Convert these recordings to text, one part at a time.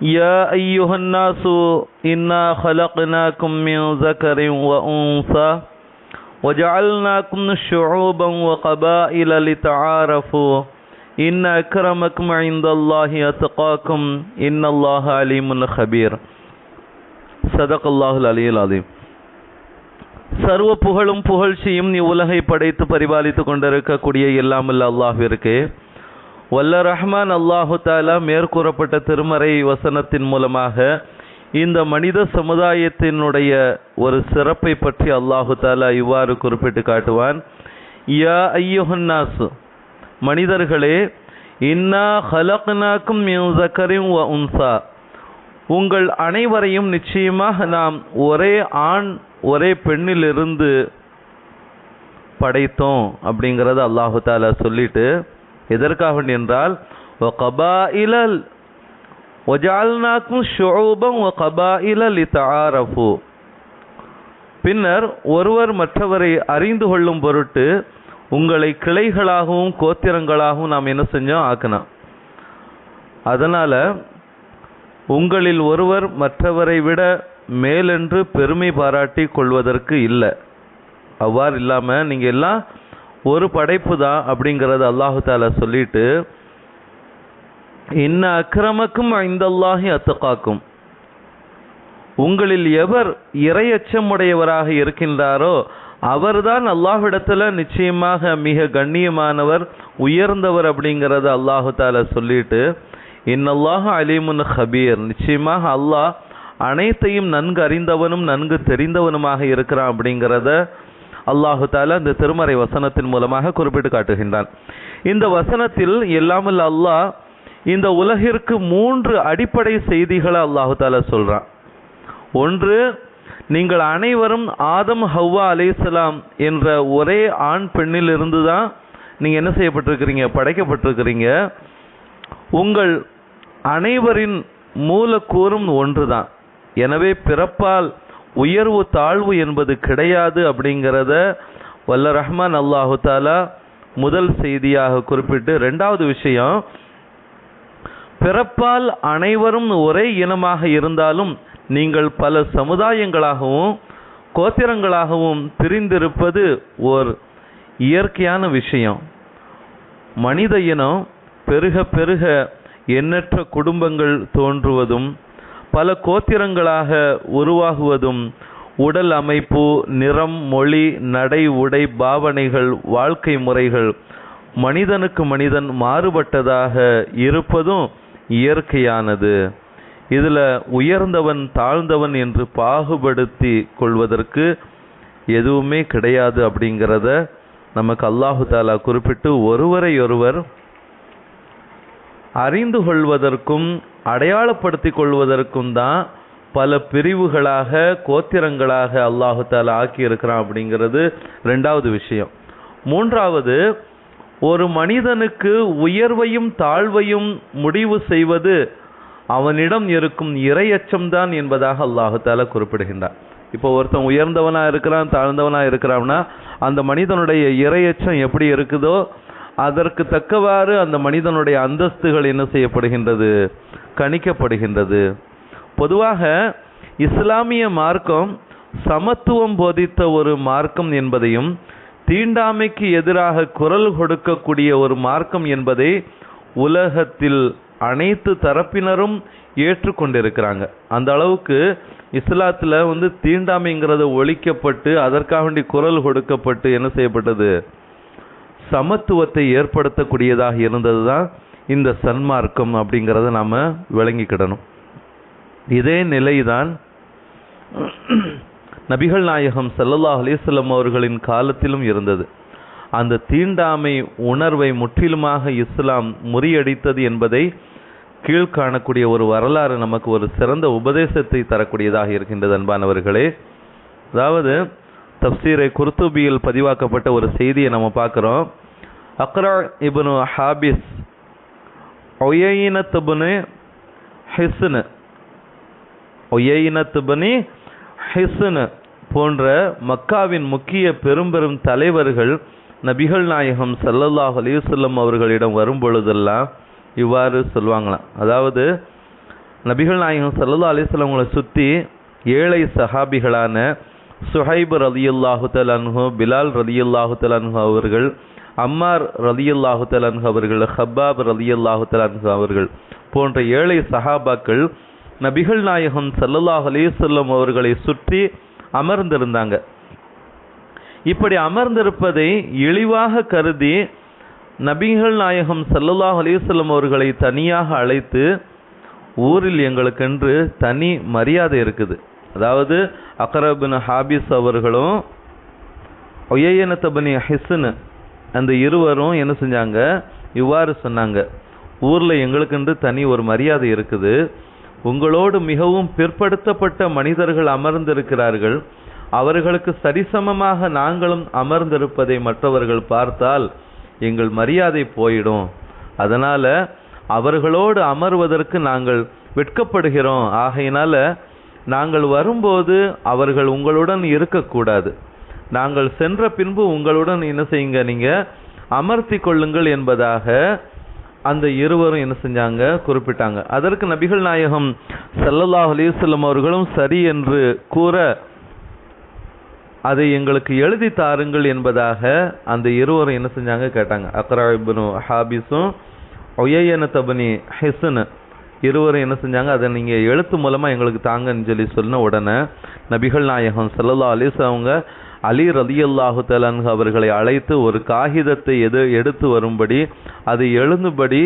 يا أيها الناس إنا خلقناكم من ذكر وأنثى وجعلناكم شعوبا وقبائل لتعارفوا إن أكرمكم عند الله أتقاكم إن الله عليم خبير صدق الله العلي العظيم சர்வ புகழும் புகழ்ச்சியும் நீ உலகை படைத்து பரிபாலித்து கொண்டிருக்கக்கூடிய எல்லாமல்ல அல்லாஹ்விற்கு வல்ல ரஹ்மான் அல்லாஹு தாலா மேற்கூறப்பட்ட திருமறை வசனத்தின் மூலமாக இந்த மனித சமுதாயத்தினுடைய ஒரு சிறப்பை பற்றி அல்லாஹு தாலா இவ்வாறு குறிப்பிட்டு காட்டுவான். யா ஐயுஹன்னாசு மனிதர்களே இன்னா ஹலக்னாக்கும் மின் வ உன்சா. உங்கள் அனைவரையும் நிச்சயமாக நாம் ஒரே ஆண் ஒரே பெண்ணிலிருந்து படைத்தோம் அப்படிங்கிறத அல்லாஹு தாலா சொல்லிட்டு எதற்காக என்றால் கபாயிலல் ஒஜால்னாக்கும் ஷோபம் ஒ கபாயில லித்தாரஃபு பின்னர் ஒருவர் மற்றவரை அறிந்து கொள்ளும் பொருட்டு உங்களை கிளைகளாகவும் கோத்திரங்களாகவும் நாம் என்ன செஞ்சோம்? ஆக்கினோம். அதனால் உங்களில் ஒருவர் மற்றவரை விட மேலென்று பெருமை பாராட்டி கொள்வதற்கு இல்லை. அவ்வாறு இல்லாமல் நீங்கள் எல்லாம் ஒரு படைப்பு தான் அப்படிங்கிறத அல்லாஹு தாலா சொல்லிட்டு இன்ன அக்கிரமக்கும் ஐந்தல்லாஹி அத்துக்காக்கும் உங்களில் எவர் இரையச்சமுடையவராக இருக்கின்றாரோ அவர்தான் அல்லாஹ்விடத்தில் நிச்சயமாக மிக கண்ணியமானவர் உயர்ந்தவர் அப்படிங்கிறத அல்லாஹு தாலா சொல்லிட்டு இன்னல்லாஹ் அலிமுன் ஹபீர் நிச்சயமாக அல்லாஹ் அனைத்தையும் நன்கு அறிந்தவனும் நன்கு தெரிந்தவனுமாக இருக்கிறான் அப்படிங்கிறத அல்லாஹு தாலா இந்த திருமறை வசனத்தின் மூலமாக குறிப்பிட்டு காட்டுகின்றான். இந்த வசனத்தில் எல்லாமல் அல்லாஹ் இந்த உலகிற்கு மூன்று அடிப்படை செய்திகளை அல்லாஹு தாலா சொல்கிறான் ஒன்று நீங்கள் அனைவரும் ஆதம் ஹவ்வா அலைசலாம் என்ற ஒரே ஆண் பெண்ணிலிருந்து தான் நீங்கள் என்ன செய்யப்பட்டிருக்கிறீங்க? படைக்கப்பட்டிருக்கிறீங்க. உங்கள் அனைவரின் மூலக்கூறும் ஒன்று தான் எனவே பிறப்பால் உயர்வு தாழ்வு என்பது கிடையாது அப்படிங்கிறத வல்ல ரஹ்மான் அல்லாஹு தாலா முதல் செய்தியாக குறிப்பிட்டு ரெண்டாவது விஷயம் பிறப்பால் அனைவரும் ஒரே இனமாக இருந்தாலும் நீங்கள் பல சமுதாயங்களாகவும் கோத்திரங்களாகவும் பிரிந்திருப்பது ஓர் இயற்கையான விஷயம். மனித இனம் பெருக பெருக எண்ணற்ற குடும்பங்கள் தோன்றுவதும் பல கோத்திரங்களாக உருவாகுவதும் உடல் அமைப்பு நிறம் மொழி நடை உடை பாவனைகள் வாழ்க்கை முறைகள் மனிதனுக்கு மனிதன் மாறுபட்டதாக இருப்பதும் இயற்கையானது. இதில் உயர்ந்தவன் தாழ்ந்தவன் என்று பாகுபடுத்தி கொள்வதற்கு எதுவுமே கிடையாது அப்படிங்கிறத நமக்கு அல்லாஹு தாலா குறிப்பிட்டு ஒருவரை ஒருவர் அறிந்து கொள்வதற்கும் அடையாளப்படுத்திக் கொள்வதற்கும் தான் பல பிரிவுகளாக கோத்திரங்களாக அல்லாஹு தாலா ஆக்கி இருக்கிறான் அப்படிங்கிறது ரெண்டாவது விஷயம். மூன்றாவது ஒரு மனிதனுக்கு உயர்வையும் தாழ்வையும் முடிவு செய்வது அவனிடம் இருக்கும் இரையச்சம்தான் என்பதாக அல்லாஹு தாலா குறிப்பிடுகின்றான். இப்போ ஒருத்தன் உயர்ந்தவனாக இருக்கிறான் தாழ்ந்தவனாக இருக்கிறான்னா அந்த மனிதனுடைய இரையச்சம் எப்படி இருக்குதோ அதற்கு தக்கவாறு அந்த மனிதனுடைய அந்தஸ்துகள் என்ன செய்யப்படுகின்றது? கணிக்கப்படுகின்றது. பொதுவாக இஸ்லாமிய மார்க்கம் சமத்துவம் போதித்த ஒரு மார்க்கம் என்பதையும் தீண்டாமைக்கு எதிராக குரல் கொடுக்கக்கூடிய ஒரு மார்க்கம் என்பதை உலகத்தில் அனைத்து தரப்பினரும் ஏற்றுக்கொண்டிருக்கிறாங்க. அந்த அளவுக்கு இஸ்லாத்தில் வந்து தீண்டாமைங்கிறத ஒழிக்கப்பட்டு அதற்காக வேண்டி குரல் கொடுக்கப்பட்டு என்ன செய்யப்பட்டது? சமத்துவத்தை ஏற்படுத்தக்கூடியதாக இருந்தது தான் இந்த சன்மார்க்கம் அப்படிங்கிறத நாம் விளங்கிக்கிடணும். இதே நிலைதான் நபிகள் நாயகம் சல்லல்லா அலிஸ்லம் அவர்களின் காலத்திலும் இருந்தது. அந்த தீண்டாமை உணர்வை முற்றிலுமாக இஸ்லாம் முறியடித்தது என்பதை கீழ்காணக்கூடிய ஒரு வரலாறு நமக்கு ஒரு சிறந்த உபதேசத்தை தரக்கூடியதாக இருக்கின்றது அன்பானவர்களே. அதாவது தப்சீரை குர்த்துபியில் பதிவாக்கப்பட்ட ஒரு செய்தியை நம்ம பார்க்குறோம். அக்ரா இபுனு ஹாபிஸ் ஒயைனத்துபனு ஹிஸ்னு. ஒயினத்துபனி ஹிஸ்னு போன்ற மக்காவின் முக்கிய பெரும் பெரும் தலைவர்கள் நபிகள் நாயகம் சல்லல்லாஹ் அலைஹி அவர்களிடம் வரும் பொழுதெல்லாம் இவ்வாறு சொல்லுவாங்களாம் அதாவது நபிகள் நாயகம் சல்லல்லா அலைஹி அவங்களை சுற்றி ஏழை சஹாபிகளான சுஹைப் ரலியுல்லாஹு தலன்ஹு பிலால் ரலியுல்லாஹு தலன்ஹு அவர்கள் அம்மார் ரலியல்லாஹு தலன்ஹு அவர்கள் ஹப்பாப் ரலியல்லாஹு தலன்ஹு அவர்கள் போன்ற ஏழை சஹாபாக்கள் நபிகள் நாயகம் சல்லல்லாஹ் அலேசல்லம் அவர்களை சுற்றி அமர்ந்திருந்தாங்க. இப்படி அமர்ந்திருப்பதை இழிவாக கருதி நபிகள் நாயகம் சல்லல்லாஹ் அலேசல்லம் அவர்களை தனியாக அழைத்து ஊரில் எங்களுக்கென்று தனி மரியாதை இருக்குது. அதாவது அக்ரபின் ஹாபிஸ் அவர்களும் ஒய்யனத்தபனி ஹிஸ்னு அந்த இருவரும் என்ன செஞ்சாங்க? இவ்வாறு சொன்னாங்க. ஊரில் எங்களுக்கென்று தனி ஒரு மரியாதை இருக்குது. உங்களோடு மிகவும் பிற்படுத்தப்பட்ட மனிதர்கள் அமர்ந்திருக்கிறார்கள். அவர்களுக்கு சரிசமமாக நாங்களும் அமர்ந்திருப்பதை மற்றவர்கள் பார்த்தால் எங்கள் மரியாதை போயிடும். அதனால் அவர்களோடு அமர்வதற்கு நாங்கள் வெட்கப்படுகிறோம். ஆகையினால் நாங்கள் வரும்போது அவர்கள் உங்களுடன் இருக்கக்கூடாது. நாங்கள் சென்ற பின்பு உங்களுடன் என்ன செய்யுங்க நீங்க அமர்த்தி கொள்ளுங்கள் என்பதாக அந்த இருவரும் என்ன செஞ்சாங்க? குறிப்பிட்டாங்க. அதற்கு நபிகள் நாயகம் சல்லல்லாஹ் அலிசல்லம் அவர்களும் சரி என்று கூற அதை எங்களுக்கு எழுதி தாருங்கள் என்பதாக அந்த இருவரும் என்ன செஞ்சாங்க கேட்டாங்க. அக்ரா ஹாபிஸும் ஒய்யன தபனி ஹிசன் இருவரும் என்ன செஞ்சாங்க? அதை நீங்கள் எழுத்து மூலமாக எங்களுக்கு தாங்கன்னு சொல்லி சொன்ன உடனே நபிகள் நாயகம் சல்லல்லா அலிஸ் அவங்க அலி ரதியல்லாஹு தலன் அவர்களை அழைத்து ஒரு காகிதத்தை எது எடுத்து வரும்படி அது எழுதும்படி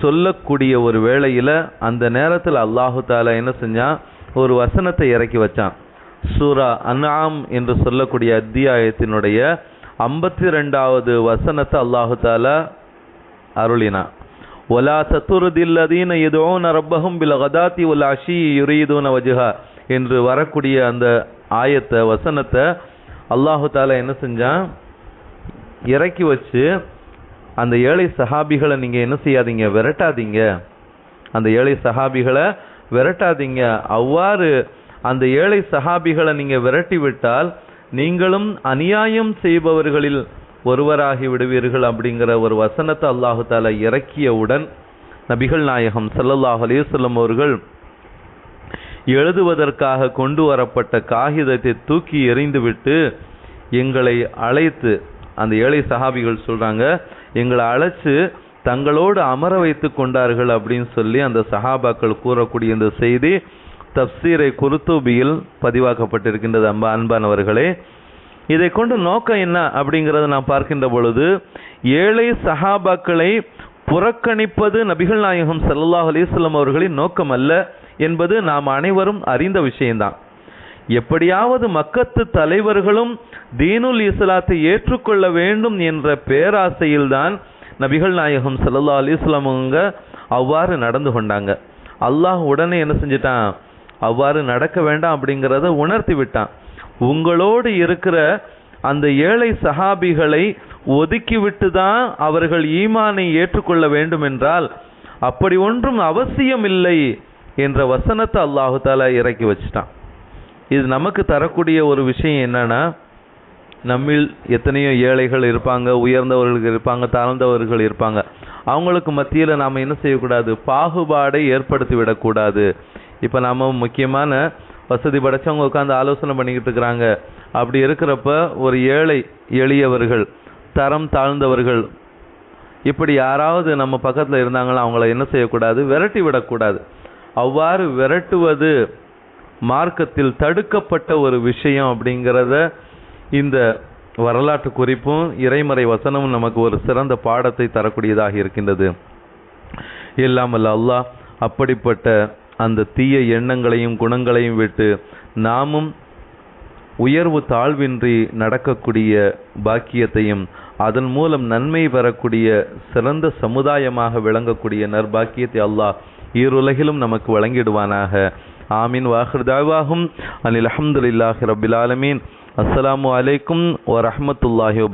சொல்லக்கூடிய ஒரு வேளையில் அந்த நேரத்தில் அல்லாஹு தாலா என்ன செஞ்சான் ஒரு வசனத்தை இறக்கி வச்சான். சூரா அன்ஆம் என்று சொல்லக்கூடிய அத்தியாயத்தினுடைய ஐம்பத்தி ரெண்டாவது வசனத்தை அல்லாஹு தாலா அருளினான். ஒலா சத்துருதில்லதீன எதுவும் ரப்பகும் பில் கதாத்தி உல் அஷி யுரீதுன வஜுஹா என்று வரக்கூடிய அந்த ஆயத்தை வசனத்தை அல்லாஹு தாலா என்ன செஞ்சான்? இறக்கி வச்சு அந்த ஏழை சஹாபிகளை நீங்கள் என்ன செய்யாதீங்க விரட்டாதீங்க. அந்த ஏழை சஹாபிகளை விரட்டாதீங்க. அவ்வாறு அந்த ஏழை சஹாபிகளை நீங்கள் விரட்டி விட்டால் நீங்களும் அநியாயம் செய்பவர்களில் ஒருவராகி விடுவீர்கள் அப்படிங்கிற ஒரு வசனத்தை அல்லாஹு தாலா இறக்கியவுடன் நபிகள் நாயகம் சல்லல்லாஹ் அலைஹி அவர்கள் எழுதுவதற்காக கொண்டு வரப்பட்ட காகிதத்தை தூக்கி எறிந்துவிட்டு எங்களை அழைத்து அந்த ஏழை சஹாபிகள் சொல்கிறாங்க எங்களை அழைச்சு தங்களோடு அமர வைத்து கொண்டார்கள் அப்படின்னு சொல்லி அந்த சஹாபாக்கள் கூறக்கூடிய இந்த செய்தி தப்சீரை குருத்தூபியில் பதிவாக்கப்பட்டிருக்கின்றது அன்பா அன்பானவர்களே. இதை கொண்டு நோக்கம் என்ன அப்படிங்கிறத நான் பார்க்கின்ற பொழுது ஏழை சஹாபாக்களை புறக்கணிப்பது நபிகள் நாயகம் சல்லாஹ் அலிஸ்லாம் அவர்களின் நோக்கம் அல்ல. என்பது நாம் அனைவரும் அறிந்த விஷயம்தான். எப்படியாவது மக்கத்து தலைவர்களும் தீனுல் இஸ்லாத்தை ஏற்றுக்கொள்ள வேண்டும் என்ற பேராசையில்தான் நபிகள் நாயகம் சல்லா அலிஸ்லாமுங்க அவ்வாறு நடந்து கொண்டாங்க. அல்லாஹ் உடனே என்ன செஞ்சிட்டான்? அவ்வாறு நடக்க வேண்டாம் அப்படிங்கிறத உணர்த்தி விட்டான். உங்களோடு இருக்கிற அந்த ஏழை சஹாபிகளை ஒதுக்கிவிட்டு தான் அவர்கள் ஈமானை ஏற்றுக்கொள்ள வேண்டும் என்றால் அப்படி ஒன்றும் அவசியம் இல்லை என்ற வசனத்தை அல்லாஹு தாலா இறக்கி வச்சிட்டான். இது நமக்கு தரக்கூடிய ஒரு விஷயம் என்னன்னா நம்மில் எத்தனையோ ஏழைகள் இருப்பாங்க உயர்ந்தவர்கள் இருப்பாங்க தாழ்ந்தவர்கள் இருப்பாங்க. அவங்களுக்கு மத்தியில் நாம் என்ன செய்யக்கூடாது? பாகுபாடை ஏற்படுத்தி விடக்கூடாது. இப்போ நாம் முக்கியமான வசதி படைச்சவங்க உட்காந்து ஆலோசனை பண்ணிக்கிட்டு இருக்கிறாங்க. அப்படி இருக்கிறப்ப ஒரு ஏழை எளியவர்கள் தரம் தாழ்ந்தவர்கள் இப்படி யாராவது நம்ம பக்கத்தில் இருந்தாங்களோ அவங்கள என்ன செய்யக்கூடாது? விரட்டி விடக்கூடாது. அவ்வாறு விரட்டுவது மார்க்கத்தில் தடுக்கப்பட்ட ஒரு விஷயம் அப்படிங்கிறத இந்த வரலாற்று குறிப்பும் இறைமறை வசனமும் நமக்கு ஒரு சிறந்த பாடத்தை தரக்கூடியதாக இருக்கின்றது. இல்லாமல் அல்லாஹ் அப்படிப்பட்ட அந்த தீய எண்ணங்களையும் குணங்களையும் விட்டு நாமும் உயர்வு தாழ்வின்றி நடக்கக்கூடிய பாக்கியத்தையும் அதன் மூலம் நன்மை பெறக்கூடிய சிறந்த சமுதாயமாக விளங்கக்கூடிய நற்பாக்கியத்தை அல்லாஹ் ஈருலகிலும் நமக்கு வழங்கிடுவானாக. ஆமீன். வாஹிர் தாவாகும் அனில் அஹமதுல்லாஹி ரபில் ஆலமீன். அஸ்ஸலாமு அலைக்கும் வரஹ்மத்துல்லாஹி